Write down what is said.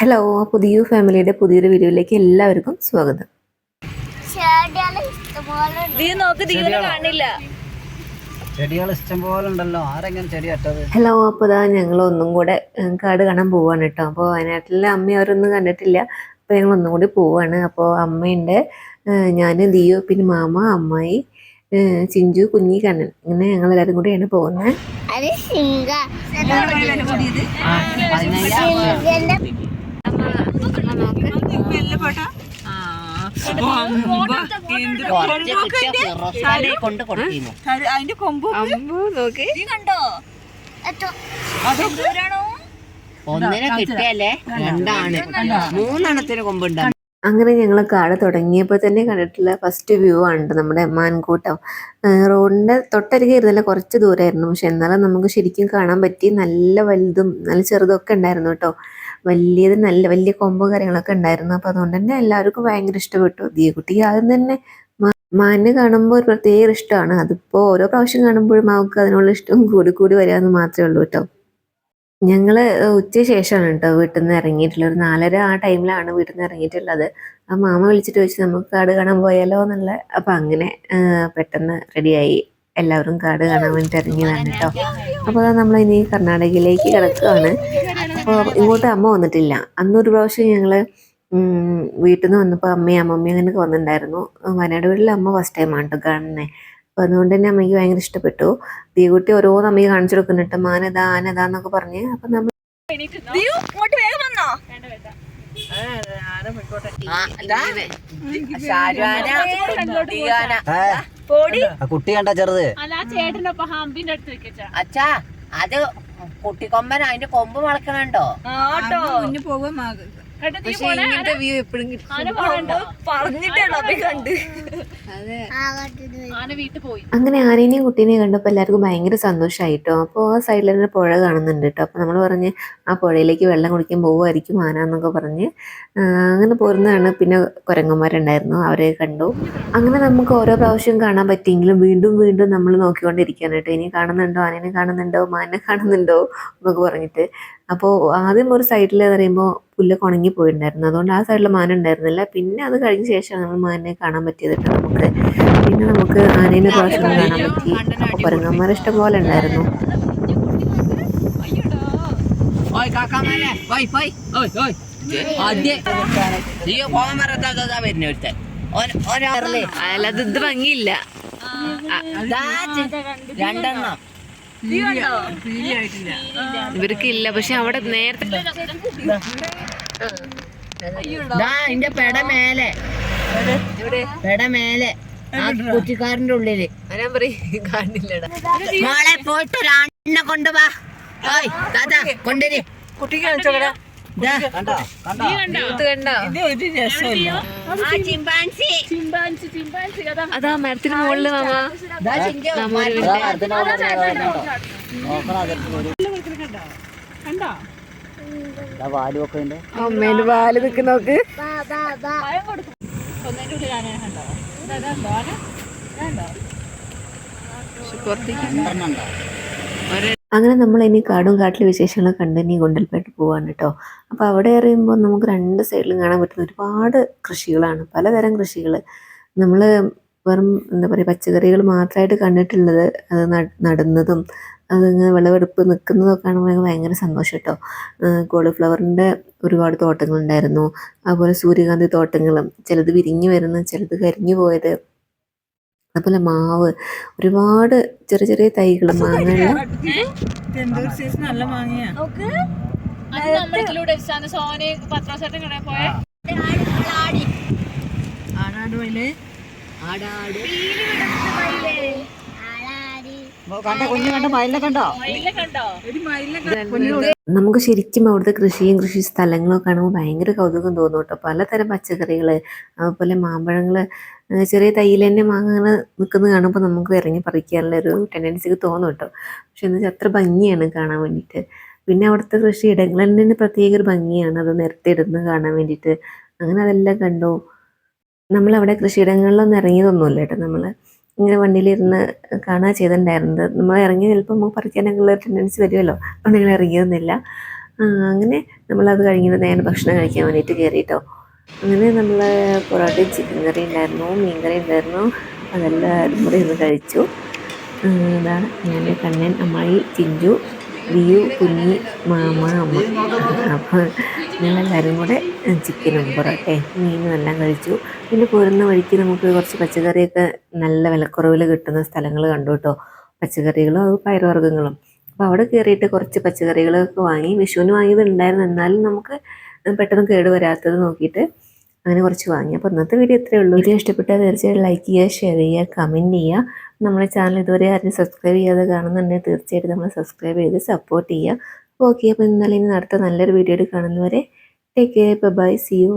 Hello പുതിയ ഫാമിലിയുടെ പുതിയൊരു വീഡിയോയിലേക്ക് എല്ലാവർക്കും സ്വാഗതം. ഹലോ അപ്പോൾ ഇതാ ഞങ്ങൾ ഒന്നും കൂടെ കാട് കാണാൻ പോവാണ് കേട്ടോ. അപ്പോൾ വയനാട്ടിലെ അമ്മ അവരൊന്നും കണ്ടിട്ടില്ല. അപ്പോൾ ഞങ്ങൾ ഒന്നും കൂടി പോവാണ്. അപ്പോൾ അമ്മയുണ്ട് ഞാൻ ദിയോ പിന്നെ മാമ അമ്മായി ചിഞ്ചു കുഞ്ഞി കണ്ണൻ. ഇങ്ങനെ ഞങ്ങൾ എല്ലാവരും കൂടിയാണ് പോകുന്നത് അത് സിംഗ കൊണ്ട് കൊടുക്കുന്നു അതിന്റെ നോക്ക് കണ്ടോ രണ്ടാണ് അങ്ങനെ ഞങ്ങൾ കാട് തുടങ്ങിയപ്പോൾ തന്നെ കണ്ടിട്ടുള്ള ഫസ്റ്റ് വ്യൂ ആണ് നമ്മുടെ മാൻകൂട്ടം. റോഡിന്റെ തൊട്ടരികെ ഇരുന്നല്ല കുറച്ച് ദൂരമായിരുന്നു പക്ഷെ എന്നാലും നമുക്ക് ശരിക്കും കാണാൻ പറ്റി. നല്ല വലുതും നല്ല ചെറുതൊക്കെ ഉണ്ടായിരുന്നു കേട്ടോ. വലിയത് നല്ല വലിയ കൊമ്പ് കാര്യങ്ങളൊക്കെ ഉണ്ടായിരുന്നു. അപ്പോൾ അതുകൊണ്ട് തന്നെ എല്ലാവർക്കും ഭയങ്കര ഇഷ്ടപ്പെട്ടു. ദിയകുട്ടി ആദ്യം തന്നെ മാനിനെ കാണുമ്പോൾ ഒരു പ്രത്യേക ഇഷ്ടമാണ്. അതിപ്പോ ഓരോ പ്രാവശ്യം കാണുമ്പോഴും അവൾക്ക് അതിനുള്ള ഇഷ്ടം കൂടി കൂടി വരാമെന്ന് മാത്രമേ ഉള്ളൂ കേട്ടോ. ഞങ്ങൾ ഉച്ച ശേഷമാണ് കേട്ടോ വീട്ടിൽ നിന്ന് ഇറങ്ങിയിട്ടുള്ളത്. ഒരു നാലര ആ ടൈമിലാണ് വീട്ടിൽ നിന്ന് ഇറങ്ങിയിട്ടുള്ളത്. ആ മാമ വിളിച്ചിട്ട് ചോദിച്ചു നമുക്ക് കാട് കാണാൻ പോയാലോ? എന്നുള്ള. അപ്പം അങ്ങനെ പെട്ടെന്ന് റെഡിയായി. എല്ലാവരും കാട് കാണാൻ വേണ്ടിയിട്ട് ഇറങ്ങിയതാണ് കേട്ടോ. അപ്പോൾ നമ്മൾ ഇനി കർണാടകയിലേക്ക് കിടക്കുകയാണ് അപ്പോൾ ഇങ്ങോട്ട് അമ്മ വന്നിട്ടില്ല. അന്നൊരു പ്രാവശ്യം ഞങ്ങൾ വീട്ടിൽ നിന്ന് വന്നപ്പോൾ അമ്മയും അമ്മമ്മയും അങ്ങനെ വന്നിട്ടുണ്ടായിരുന്നു. വയനാട് വീട്ടിൽ അമ്മ ഫസ്റ്റ് ടൈമാണ് കേട്ടോ കാണുന്നത് അപ്പോൾ അതുകൊണ്ട് തന്നെ അമ്മയ്ക്ക് ഭയങ്കര ഇഷ്ടപ്പെട്ടു. ദീകുട്ടി ഓരോന്ന് അമ്മയ്ക്ക് കാണിച്ചു കൊടുക്കുന്നുണ്ട് മാനതാ ആനതാ എന്നൊക്കെ പറഞ്ഞ്. അപ്പം നമ്മൾ ദിയു ഇങ്ങോട്ട് വേഗം വന്നോ. പോടി. കുട്ടി കണ്ട ചെറുത്. അച്ഛാ അത് കുട്ടിക്കൊമ്പൻ അതിന്റെ കൊമ്പ് വളക്കണുണ്ടോ ആട്ടോ പക്ഷേ ഇങ്ങനത്തെ വ്യൂ എപ്പോഴും പറഞ്ഞിട്ടാണോ അപ്പൊ കണ്ട്? അങ്ങനെ ആനേനെയും കുട്ടീനെയും കണ്ടപ്പോൾ എല്ലാവർക്കും ഭയങ്കര സന്തോഷമായിട്ടോ അപ്പോൾ ആ സൈഡിൽ തന്നെ പുഴ കാണുന്നുണ്ട് കേട്ടോ അപ്പോൾ നമ്മൾ പറഞ്ഞ് ആ പുഴയിലേക്ക് വെള്ളം കുടിക്കാൻ പോകുമായിരിക്കും ആന എന്നൊക്കെ പറഞ്ഞ് അങ്ങനെ പോരുന്നതാണ്. പിന്നെ കുരങ്ങന്മാരുണ്ടായിരുന്നു അവരെ കണ്ടു. അങ്ങനെ നമുക്ക് ഓരോ പ്രാവശ്യം കാണാൻ പറ്റിയെങ്കിലും വീണ്ടും വീണ്ടും നമ്മൾ നോക്കിക്കൊണ്ടിരിക്കുകയാണ് കേട്ടോ ഇനി കാണുന്നുണ്ടോ? ആനേനെ കാണുന്നുണ്ടോ? മാനെ കാണുന്നുണ്ടോ? എന്നൊക്കെ പറഞ്ഞിട്ട്. അപ്പോൾ ആദ്യം ഒരു സൈഡിൽ എന്ന് പറയുമ്പോൾ പുല്ലൊക്കെ ഉണങ്ങി പോയിട്ടുണ്ടായിരുന്നു. അതുകൊണ്ട് ആ സൈഡിൽ മാന ഉണ്ടായിരുന്നില്ല. പിന്നെ അത് കഴിഞ്ഞ ശേഷമാണ് നമ്മൾ മാനിനെ കാണാൻ പറ്റിയത് കേട്ടോ നമുക്ക്. പിന്നെ നമുക്ക് ആനേനെ പ്രാവശ്യം കാണാൻ പറ്റി. അപ്പോൾ കുരങ്ങന്മാർ ഇഷ്ടം പോലെ ഉണ്ടായിരുന്നു. അല്ലാതെ ഇത് ഭംഗിയില്ല. രണ്ടെണ്ണം. ഇവർക്കില്ല പക്ഷെ അവിടെ നേരത്തെ എന്റെ പെട മേലെ. പെട മേലെ. കുറ്റിക്കാരന്റെ ഉള്ളിൽ. ഞാൻ പറയും? കാണില്ലടാ. മോളെ പോയിട്ട് ഒരാണിനെ ദാദാ കൊണ്ടുവരി. കുട്ടിക്ക് കാണിച്ചോക്കടാ. ദാ. കണ്ടോ? കണ്ടോ? ഇത് കണ്ടോ? ഇത് ഒരു രസമില്ല. ആ ചിമ്പാൻസി. അതാ മരത്തിന് മുകളിൽ മാമ. ഒരു- വാൽ ഒക്കെ ഉണ്ട്. അമ്മേന്റെ പാൽ നിക്ക് നോക്ക്. ഒരേ? അങ്ങനെ നമ്മൾ ഇനി കാടും കാട്ടിലെ വിശേഷങ്ങൾ കണ്ട് ഇനി ഗുണ്ടൽപേട്ട് പോവാണ് കേട്ടോ അപ്പോൾ അവിടെ അറിയുമ്പോൾ നമുക്ക് രണ്ട് സൈഡിലും കാണാൻ പറ്റുന്ന ഒരുപാട് കൃഷികളാണ്. പലതരം കൃഷികൾ നമ്മൾ വെറും എന്താ പറയുക പച്ചക്കറികൾ മാത്രമായിട്ട് കണ്ടിട്ടുള്ളത് അത് നട്- നടുന്നതും അതിങ്ങനെ വിളവെടുപ്പ് നിൽക്കുന്നതൊക്കെ കാണുമ്പോൾ ഭയങ്കര സന്തോഷം കേട്ടോ കോളിഫ്ലവറിന്റെ ഒരുപാട് തോട്ടങ്ങളുണ്ടായിരുന്നു. അതുപോലെ സൂര്യകാന്തി തോട്ടങ്ങളും ചിലത് വിരിഞ്ഞു വരുന്നു ചിലത് കരിഞ്ഞു പോയത്. അതുപോലെ മാവ് ഒരുപാട് ചെറിയ ചെറിയ തൈകൾ മാങ്ങയുള്ള ആടാട് ആടാട് നമുക്ക് ശരിക്കും അവിടുത്തെ കൃഷിയും കൃഷി സ്ഥലങ്ങളും ഒക്കെ കാണുമ്പോൾ ഭയങ്കര കൗതുകം തോന്നും കേട്ടോ. പലതരം പച്ചക്കറികൾ അതുപോലെ മാമ്പഴങ്ങൾ ചെറിയ തൈയിൽ തന്നെ മാങ്ങ അങ്ങനെ നിൽക്കുന്നത് കാണുമ്പോൾ നമുക്ക് ഇറങ്ങി പറിക്കാനുള്ള ഒരു ടെൻഡൻസിക്ക് തോന്നും കേട്ടോ. പക്ഷെ എന്താ അത്ര ഭംഗിയാണ് കാണാൻ വേണ്ടിയിട്ട്. പിന്നെ അവിടുത്തെ കൃഷി ഇടങ്ങളിൽ തന്നെ പ്രത്യേക ഒരു ഭംഗിയാണ്. അത് നിരത്തി ഇടുന്നത് കാണാൻ വേണ്ടിയിട്ട്. അങ്ങനെ അതെല്ലാം കണ്ടു. നമ്മളവിടെ കൃഷിയിടങ്ങളിലൊന്നും ഇറങ്ങിയതൊന്നുമില്ല കേട്ടോ നമ്മൾ ഇങ്ങനെ വണ്ടിയിലിരുന്ന് കാണുക ചെയ്തിട്ടുണ്ടായിരുന്നത്. നമ്മൾ ഇറങ്ങി ചിലപ്പോൾ നമുക്ക് പറിക്കാനൊക്കെയുള്ള ടെൻഡൻസി വരുമല്ലോ? അതുകൊണ്ട് ഞങ്ങൾ ഇറങ്ങിയൊന്നുമില്ല. അങ്ങനെ നമ്മളത് കഴിഞ്ഞിട്ട് നേരെ ഭക്ഷണം കഴിക്കാൻ വേണ്ടിയിട്ട് കയറിയിട്ടോ. അങ്ങനെ നമ്മൾ പൊറോട്ടയും ചിക്കൻ കറി ഉണ്ടായിരുന്നു മീൻ കറി ഉണ്ടായിരുന്നു. അതെല്ലാം കൂടി ഇന്ന് കഴിച്ചു. അതാണ് ഞാൻ കണ്ണൻ അമ്മായി ചിഞ്ചു വിയു കുഞ്ഞി മാമ അമ്മ. അപ്പോൾ ഞങ്ങളെല്ലാവരും കൂടെ ചിക്കനും പൊറോട്ടയും മീനും എല്ലാം കഴിച്ചു. പിന്നെ പോരുന്ന വഴിക്ക് നമുക്ക് കുറച്ച് പച്ചക്കറിയൊക്കെ നല്ല വിലക്കുറവിൽ കിട്ടുന്ന സ്ഥലങ്ങൾ കണ്ടു കേട്ടോ. പച്ചക്കറികളും അത് പയറുവർഗങ്ങളും അപ്പോൾ അവിടെ കയറിയിട്ട് കുറച്ച് പച്ചക്കറികളൊക്കെ വാങ്ങി വിഷുവിന് വാങ്ങിയത് ഉണ്ടായിരുന്നു എന്നാലും നമുക്ക് പെട്ടെന്ന് കേട് വരാത്തത് നോക്കിയിട്ട് അങ്ങനെ കുറച്ച് വാങ്ങി. അപ്പോൾ ഇന്നത്തെ വീഡിയോ ഇത്രയേ ഉള്ളൂ. വീഡിയോ ഇഷ്ടപ്പെട്ടാൽ തീർച്ചയായും ലൈക്ക് ചെയ്യുക ഷെയർ ചെയ്യുക കമന്റ് ചെയ്യുക. നമ്മുടെ ചാനൽ ഇതുവരെ ആരും സബ്സ്ക്രൈബ് ചെയ്യാതെ കാണുന്നുണ്ടെങ്കിൽ തീർച്ചയായിട്ടും നമ്മൾ സബ്സ്ക്രൈബ് ചെയ്ത് സപ്പോർട്ട് ചെയ്യുക. ഓക്കെ അപ്പോൾ ഇന്നലെ ഇനി അടുത്ത നല്ലൊരു വീഡിയോ കാണുന്നവരെ take care bye see you